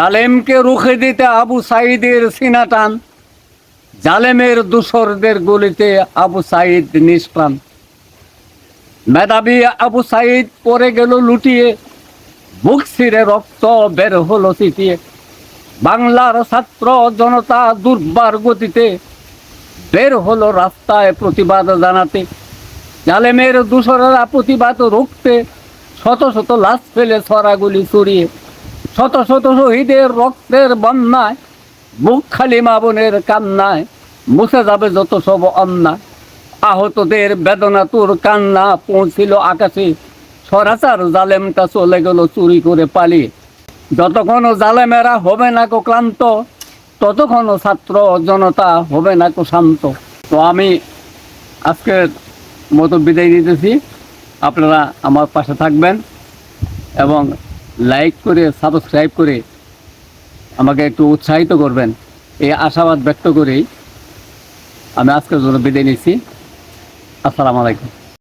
জালেমকে রুখে দিতে আবু সাইদের সিনা টান জালেমের দূষরদের গুলিতে আবু সাইদ নিষ্প্রাণ। মেধাবী আবু সাইদ পরে গেল লুটিয়ে, বুক ছিঁড়ে রক্ত বের হলো চিতিয়ে। বাংলার ছাত্র জনতা দুর্বার গতিতে বের হলো রাস্তায় প্রতিবাদ জানাতে। জালেমের দূষরেরা প্রতিবাদ রুখতে শত শত লাশ ফেলে ছড়াগুলি ছড়িয়ে শত শত শহীদের রক্তের বন্যায় বুক খালি মা বোনের কান্নায়, মুছে যাবে যত সব অন্যায়। আহতদের বেদনা তোর কান্না পৌঁছিল আকাশে সরাচার জালেমটা চলে গেল চুরি করে পালিয়ে। যতক্ষণ জালেমেরা হবে না কো ক্লান্ত, ততক্ষণ ছাত্র জনতা হবে না কো শান্ত। তো আমি আজকের মতো বিদায় নিতেছি। আপনারা আমার পাশে থাকবেন এবং লাইক করে সাবস্ক্রাইব করে আমাকে একটু উৎসাহিত করবেন। এই আশাবাদ ব্যক্ত করেই আমি আজকের জন্য বিদায় নিচ্ছি। আসসালামু আলাইকুম।